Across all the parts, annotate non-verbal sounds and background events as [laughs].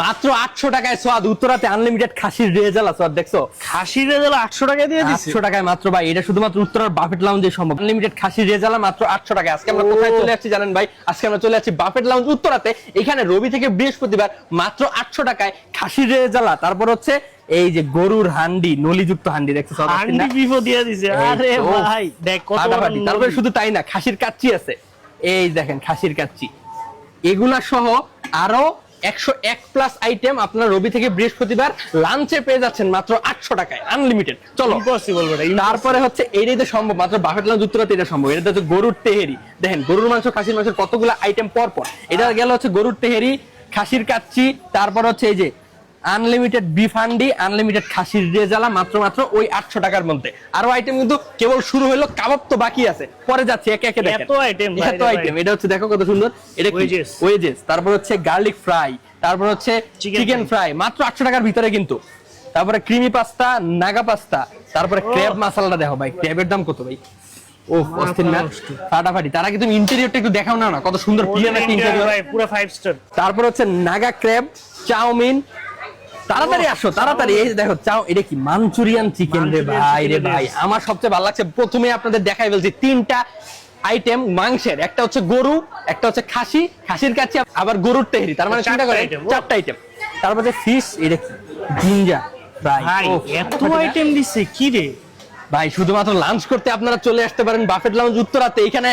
মাত্র আটশো টাকায় সোয়াদ উত্তরাতে আনলিমিটেড খাসির রেজালা সোয়াদ দেখছ? খাসির রেজাল্ট আটশো টাকা দিয়ে দিচ্ছে আটশো টাকায় মাত্র ভাই। এটা শুধুমাত্র উত্তরার বাফেট লাউঞ্জে সম্ভব। আনলিমিটেড খাসির রেজালা মাত্র আটশো টাকায়। আজকে আমরা কোথায় চলে যাচ্ছি জানেন ভাই? আজকে আমরা চলে যাচ্ছি বাফেট লাউঞ্জ উত্তরাতে। এখানে রবি থেকে বৃহস্পতিবার মাত্র আটশো টাকায় খাসির রেজালা তারপর হচ্ছে এই যে গরুর হান্ডি নলিযুক্ত হান্ডি দেখছ হান্ডি না? দিয়ে দিছে। আরে ভাই দেখ কত তারপরে শুধু তাই না খাসির কাচ্চি আছে। এই দেখেন খাসির কাচ্চি। এগুলা সহ আরও একশো এক প্লাস আইটেম আপনার রবি থেকে বৃহস্পতিবার লাঞ্চে পেয়ে যাচ্ছেন মাত্র আটশো টাকায় আনলিমিটেড চলো। পসিবল তারপরে হচ্ছে এটাই তো সম্ভব মাত্র বাফেট লাঞ্চ উত্তরাতে এটা সম্ভব। এটা হচ্ছে গরুর তেহেরি। দেখেন গরুর মাংস খাসির মাংসের কতগুলো আইটেম পর পর এটা গেল হচ্ছে গরুর তেহেরি খাসির কাচ্চি তারপর হচ্ছে এই যে আনলিমিটেড বিফ হান্ডি আনলিমিটেড খাসির রেজালা মাত্র মাত্র ওই আটশো টাকার মধ্যে। আরও আইটেম কিন্তু কেবল শুরু হলো কাবাব তো বাকি আছে। পরে যাচ্ছে একে একে এত ভাই এত আইটেম এটা হচ্ছে দেখো কত সুন্দর। এটা ওয়েজেস তারপর হচ্ছে গার্লিক ফ্রাই তারপর হচ্ছে চিকেন ফ্রাই মাত্র আটশো টাকার ভিতরে কিন্তু। তারপরে ক্রিমি পাস্তা নাগা পাস্তা তারপরে। ক্র্যাব মশলাটা দেখো ভাই ক্র্যাবের দাম কত ভাই? ও অস্থির না? ফাটাফাটি। তার আগে তুমি ইন্টেরিয়রটা একটু দেখাও না না কত সুন্দর প্রিয়ান একটা ইন্টেরিয়র পুরো ফাইভ স্টার তারপর হচ্ছে নাগা ক্র্যাব চাউমিন তাড়াতাড়ি আসো তাড়াতাড়ি। এই দেখো চাও এটা কি মাঞ্চুরিয়ান চিকেন রে ভাই রে ভাই। আমার সবচেয়ে ভালো লাগছে প্রথমে আপনাদের দেখাই বলছি তিনটা আইটেম মাংসের। একটা হচ্ছে গরু একটা হচ্ছে খাসি। খাসির কাছে আবার গরুর তেহরি তার মানে চিন্তা করেন চারটা আইটেম তারপরে ফিশ এটা কি? জিঞ্জা ভাই এত আইটেম দিচ্ছে কি রে? ভাই শুধুমাত্র লাঞ্চ করতে আপনারা চলে আসতে পারেন বাফেট লাউঞ্জ উত্তরাতে। এখানে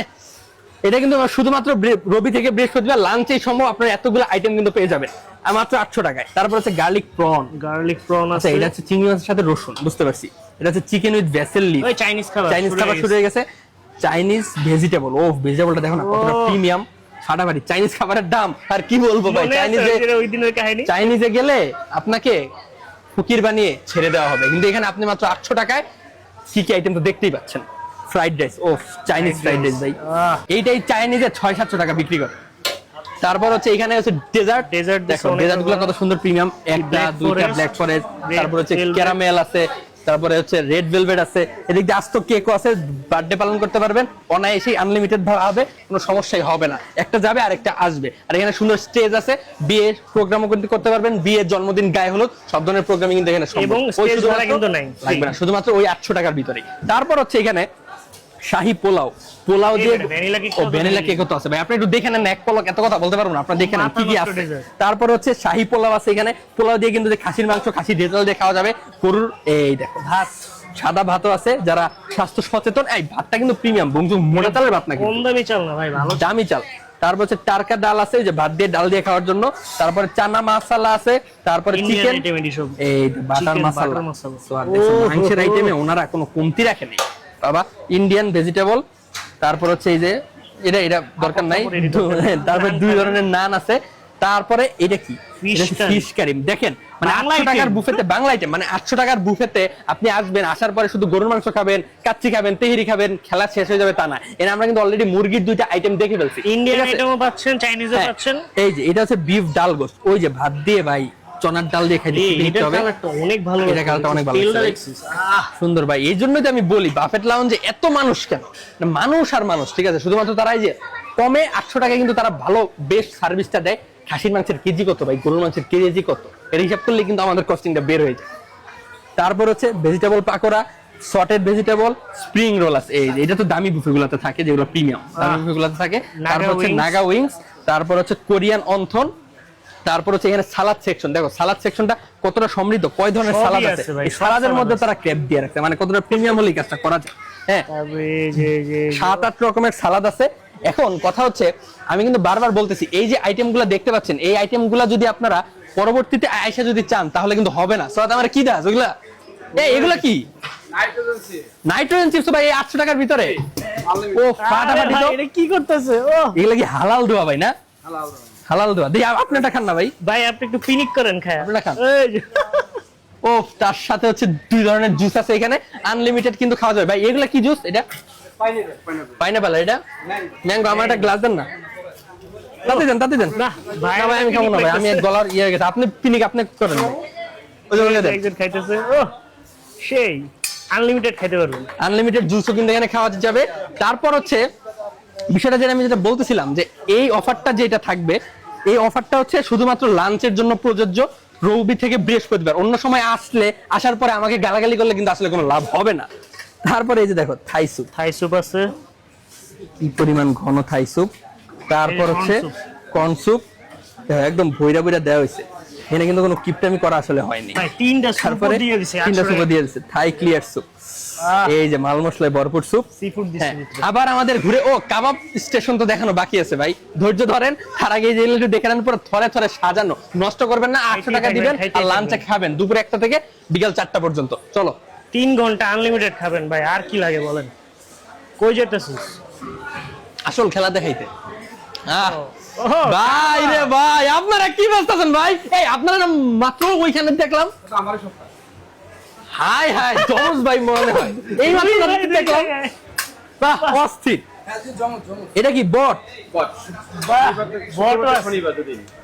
এটা কিন্তু শুধুমাত্র রবি থেকে বৃহস্পতিবার লাঞ্চেই সম্ভব আপনারা এতগুলো আইটেম কিন্তু পেয়ে যাবেন। আর মাত্র আটশো টাকায়। তারপর হচ্ছে গার্লিক প্রন গার্লিক প্রন আছে। এটা হচ্ছে চিংড়ি মাছের সাথে রসুন বুঝতে পারছি। এটা হচ্ছে chicken with basil leaf Chinese খাবার চাইনিজ খাবার শুরু হয়ে গেছে। চাইনিজ ভেজিটেবল ও ভেজিটেবলটা দেখো না কতটা প্রিমিয়াম ফাটাফাটি চাইনিজ খাবারের দাম। আর কি বলব ভাই চাইনিজে ওই দিনের কাহিনী? চাইনিজে গেলে আপনাকে ফকির বানিয়ে ছেড়ে দেওয়া হবে। কিন্তু এখানে আপনি মাত্র আটশো টাকায় কি কি আইটেম তো দেখতেই পাচ্ছেন। ফ্রাইড রাইস ও চাইনিজ ফ্রাইড রাইস ভাই। এইটাই চাইনিজে ছয় সাতশো টাকা বিক্রি করে। তারপর হচ্ছে এখানে হচ্ছে ডেজার্ট Dessert দেখো ডেজার্টগুলো কত সুন্দর প্রিমিয়াম একটা দুইটা ব্ল্যাক ফরেস্ট তারপর হচ্ছে ক্যারামেল আছে তারপরে হচ্ছে রেড ভেলভেট আছে। এদিক দিয়ে আস্ত কেকও আছে বার্থডে পালন করতে পারবেন। অনায়াসেই আনলিমিটেড ভাবে কোনো সমস্যাই হবে না। একটা যাবে আর একটা আসবে। আর এখানে সুন্দর স্টেজ আছে বিয়ের প্রোগ্রামও কিন্তু করতে পারবেন। বিয়ের জন্মদিন গায়ে হলুদ সব ধরনের প্রোগ্রামিং কিন্তু এখানে সম্ভব। ওই শুধুমাত্র- কিন্তু নাই। লাগবে না শুধুমাত্র ওই আটশো টাকার ভিতরেই। তারপর হচ্ছে এখানে শাহী পোলাও। পোলাও দিয়ে মানে ও ভ্যানিলা? কেকও তো আছে? ভাই আপনি একটু দেখে নেন না, এক পলক এত কথা বলতে পারব না। আপনার দেখে নেন কি কি আছে। তারপর হচ্ছে শাহী পোলাও আছে এখানে। পোলাও দিয়ে কিন্তু যে খাসির মাংস খাসির রেজাল দিয়ে খাওয়া যাবে। গরুর এই দেখো ভাত। সাদা ভাতও আছে যারা স্বাস্থ্য সচেতন এই ভাতটা কিন্তু প্রিমিয়াম বংশু মোটা চালের ভাত না কম দামি চাল না ভাই ভালো দামি চাল। তারপর হচ্ছে টারকা ডাল আছে যে ভাত দিয়ে ডাল দিয়ে খাওয়ার জন্য। তারপরে চানা মশলা আছে তারপরে চিকেন এই বাটার মশলা মাংসের। আইটেমে ওনারা কোনো কমতি রাখেনি। বাবা ইন্ডিয়ান ভেজিটেবল তারপর হচ্ছে এই যে এটা এটা দরকার নাই। তারপরে নেই। [laughs] তারপর দুই ধরনের নান আছে। তারপরে এটা কি? ফিশ দেখেন মানে বাংলা আটশো টাকার বুফেতে বাংলা আইটেম মানে আটশো টাকার বুফেতে আপনি আসবেন আসার পরে শুধু গরুর মাংস খাবেন কাচ্চি খাবেন তেহেরি খাবেন খেলা শেষ হয়ে যাবে তা না। এর আমরা কিন্তু অলরেডি মুরগির দুইটা আইটেম দেখে ফেলছি। ইন্ডিয়ান আইটেমও পাচ্ছেন চাইনিজও হ্যাঁ, পাচ্ছেন। এই যে এটা হচ্ছে বিফ ডাল গোস্ত। ওই যে ভাত দিয়ে ভাই চনার ডাল দিয়ে খেতে এটার হবে। অনেক ভালো এটা কালারটা অনেক ভালো সুন্দর ভাই এই জন্যই তো আমি বলি বাফেট লাউঞ্জে এত মানুষ কেন? মানুষ আর মানুষ ঠিক আছে? শুধুমাত্র তারাই যে কমে আটশো টাকায় কিন্তু তারা ভালো বেস্ট সার্ভিসটা দেয়। খাসির মাংসের কেজি কত ভাই? গরুর মাংসের কেজি কত? এর হিসাব করলে কিন্তু আমাদের কস্টিংটা বের হয়ে যায়। তারপর হচ্ছে vegetable pakora sauteed vegetable spring roll আছে এই এটা তো দামি বুফে গুলাতে থাকে যেগুলো প্রিমিয়াম দামি আহ। বুফে গুলাতে থাকে তারপর হচ্ছে নাগা উইংস তারপর হচ্ছে কোরিয়ান অন্থন তারপর হচ্ছে এখানে সালাদ সেকশন দেখো সালাদ সেকশনটা কতটা সমৃদ্ধ কয় ধরনের সালাদ আছে এই সালাদের মধ্যে তারা ক্রেপ দিয়ে রাখছে মানে কতটা প্রিমিয়াম হলে কাজটা করা যায়। হ্যাঁ? তবে যে যে সাত আট রকমের সালাদ আছে। এখন কথা হচ্ছে আমি কিন্তু বারবার বলতেছি এই যে আইটেমগুলো দেখতে পাচ্ছেন এই আইটেমগুলো যদি আপনারা পরবর্তীতে আয়সা যদি চান তাহলে কিন্তু হবে না। সালাদ আমার কি দাস ওগুলা? এই এগুলা কি? নাইট্রোজেন চিপস ভাই এই আটশো টাকার ভিতরে। ও ফাটাফাটি ভাই, তো। এটা কি করতেছে? ও এগুলা কি হালাল দোয়া ভাই না? হালাল দোয়া দেখি আপনি এটা খান না ভাই। ভাই আপনি একটু পিনিক করেন খায়। আপনারা খান। ও তার সাথে হচ্ছে দুই ধরনের জুস আছে এখানে। আনলিমিটেড কিন্তু খাওয়া যাবে। ভাই এগুলা কি জুস এটা? পাইনাপেল এটা? ম্যাঙ্গো আমার একটা গ্লাস দেন না। তাতে দেন তাতে দেন। না, ভাই, আমি খাব না ভাই। আমি গলার ইয়ে হয়ে গেছে। আপনি পিনিক আপনি করেন। ওই যে একজন খাইতেছে। ও সেই আনলিমিটেড খাইতে পারবেন। আনলিমিটেড জুসও কিন্তু এখানে খাওয়া যাবে। তারপর হচ্ছে বিষয়টা যেটা আমি যেটা বলতেছিলাম যে এই অফারটা যেটা থাকবে এই অফারটা হচ্ছে শুধুমাত্র লাঞ্চের জন্য প্রযোজ্য রবি থেকে বৃহস্পতিবার। অন্য সময় আসলে আসার পরে আমাকে গালাগালি করলে কিন্তু আসলে কোনো লাভ হবে না। তারপরে এই যে দেখো থাই স্যুপ। থাই স্যুপ আছে। কি পরিমাণ ঘন থাই স্যুপ। তারপর হচ্ছে কর্ন স্যুপ একদম ভৈরা ভৈরা দেওয়া হয়েছে। এখানে কিন্তু কোনো কিপটামি করা আসলে হয়নি। ভাই তিনটা তারপরে দিয়ে দিছে তিনটা স্যুপ দিয়ে দিচ্ছে থাই ক্লিয়ার স্যুপ এই যে মাল মশলায় ভরপুর স্যুপ সি ফুড দিছে হ্যাঁ, আবার আমাদের ঘুরে ও কাবাব স্টেশন তো দেখানো বাকি আছে ভাই। ধৈর্য ধরেন তার আগে যে একটু দেখে নেন পরে থরে থরে সাজানো। নষ্ট করবেন না আটশো খাইতেই টাকা দিবেন আর লাঞ্চে খাবেন দুপুরে একটা থেকে বিকাল চারটা পর্যন্ত। চলো। তিন ঘণ্টা আনলিমিটেড খাবেন ভাই আর কি লাগে বলেন? কই যেতেছিস? আসল খেলা দেখাইতে। আহ, ভাই রে ভাই আপনারা কি ব্যস্ত ভাই? এই আপনারা না মাত্র ওইখানে দেখলাম? হাই হাই জমজ ভাই মনে হয়। এই মাত্র [laughs] দেখলাম। বাহ অস্থির। এটা কি বট।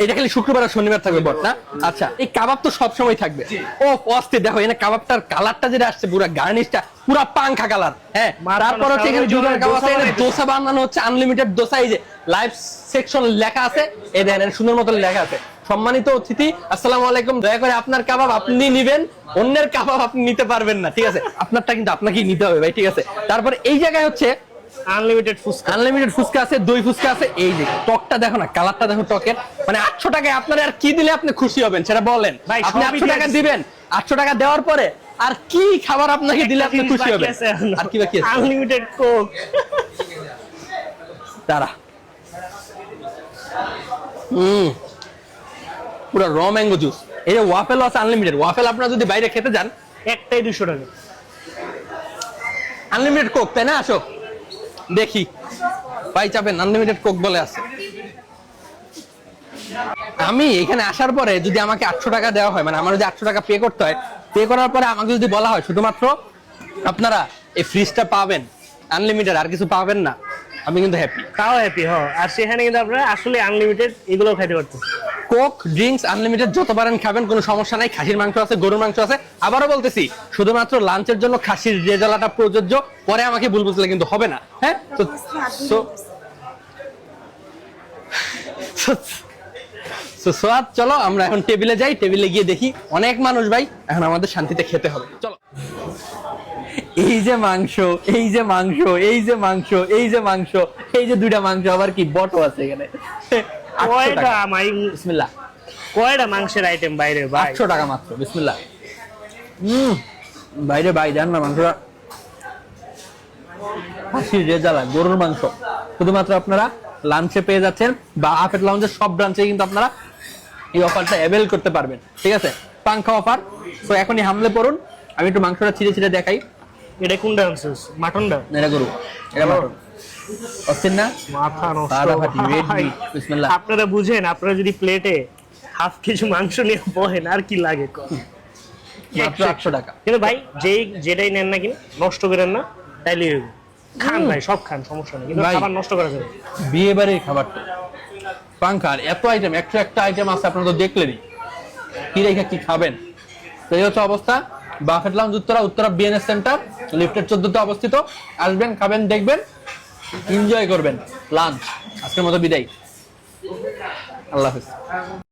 এটা খালি শুক্রবার আর শনিবার থাকবে বট না? আচ্ছা এই কাবাব তো সব সময় থাকবে। ও অস্থির দেখো এখানে কাবাবটার কালারটা যেটা আসছে পুরো গার্নিশটা পুরো পাংখা কালার হ্যাঁ? তারপর হচ্ছে এখানে কাবাব আছে এখানে দোসা বানানো হচ্ছে আনলিমিটেড দোসা এই যে লাইভ সেকশন লেখা আছে। এই দেখেন সুন্দর মতো লেখা আছে। সম্মানিত অতিথি আসসালামু আলাইকুম দয়া করে আপনার কাবাব আপনি নিবেন অন্যের কাবাব আপনি নিতে পারবেন না ঠিক আছে? আপনারটা কিন্তু আপনাকেই নিতে হবে ভাই ঠিক আছে? তারপর এই জায়গায় হচ্ছে আনলিমিটেড ফুচকা। আনলিমিটেড ফুচকা আছে দই ফুচকা আছে এই যে টকটা দেখো না কালারটা দেখো টকের। মানে আটশো টাকায় আপনার আর কি দিলে আপনি খুশি হবেন সেটা বলেন। ভাই, আপনি সবই আটশো দিয়ে টাকা দিবেন আটশো টাকা দেওয়ার পরে আর কি খাবার আপনাকে দিলে আপনি খুশি হবেন? আর কি বাকি আছে? আনলিমিটেড কোক তারা হুম। পুরো র ম্যাঙ্গো জুস এই যে ওয়াফেল আছে আনলিমিটেড ওয়াফেল আপনারা যদি বাইরে খেতে যান একটাই দুশো টাকা। আনলিমিটেড কোক তাই না আসো দেখি। পাই চাপেন আনলিমিটেড কোক বলে আছে। আমি এখানে আসার পরে যদি আমাকে আটশো টাকা দেওয়া হয় মানে আমার যদি আটশো টাকা পে করতে হয় পে করার পরে আমাকে যদি বলা হয়, শুধুমাত্র আপনারা এই ফ্রিজটা পাবেন আনলিমিটেড আর কিছু পাবেন না, আমি কিন্তু হ্যাপি তাও হ্যাপি হ। আর সেখানে কিন্তু আপনারা আসলে আনলিমিটেড এগুলো খাইতে পারতেন কোক, ড্রিঙ্কস, আনলিমিটেড যত পারেন খাবেন, কোনো সমস্যা নাই। খাসির মাংস আছে, গরুর মাংস আছে। আবারও বলতেছি, শুধুমাত্র লাঞ্চের জন্য খাসির রেজালাটা প্রযোজ্য, পরে আমাকে ভুল বুঝলে কিন্তু হবে না হ্যাঁ? তো সোয়াদ চলো, আমরা এখন টেবিলে যাই, টেবিলে গিয়ে দেখি অনেক মানুষ ভাই, এখন আমাদের শান্তিতে খেতে হবে। চলো। এই যে মাংস, এই যে মাংস, এই যে মাংস, এই যে মাংস, এই যে দুইটা মাংস, আবার কি বটো আছে এখানে? কয়টা মাই বিসমিল্লাহ। কয়টা মাংসের আইটেম বাইরে ভাই? আটশো টাকা মাত্র বিসমিল্লাহ। হম বাইরে বাই দেন না মাংসটা। হাসির রেজালা গরুর মাংস। শুধুমাত্র আপনারা লাঞ্চে পেয়ে যাচ্ছেন বা আফেট লাউঞ্জের সব ব্রাঞ্চে কিন্তু আপনারা এই অফারটা অ্যাভেল করতে পারবেন। ঠিক আছে? পাংখা অফার তো এখনই হামলে পড়ুন। আমি একটু মাংসটা ছিঁড়ে ছিঁড়ে দেখাই। এটা কোনটা মাটনটা? এটা গরু। এটা মাটন। অস্থির না? মাথা নষ্ট। আপনারা বুঝেন আপনারা যদি প্লেটে হাফ কেজি মাংস নিয়ে বহেন আর কি লাগে? মাত্র আটশো টাকা। কিন্তু ভাই যেই যেটাই নেন না কিনা নষ্ট করেন না তাইলে খান ভাই সব খান সমস্যা নেই। কিন্তু। খাবার নষ্ট করা যাবে বিয়ে বাড়ির খাবারটা। পাঙ্খার এত আইটেম একশো একটা আইটেম আছে আপনারা তো দেখলেনই। কি রেখে কি খাবেন? তো এই হচ্ছে অবস্থা। Buffet lounge Uttara Uttara BNS centre লিফটের চোদ্দতে অবস্থিত। আসবেন খাবেন দেখবেন। এনজয় করবেন লাঞ্চ আজকের মতো বিদায়। আল্লাহ হাফিজ।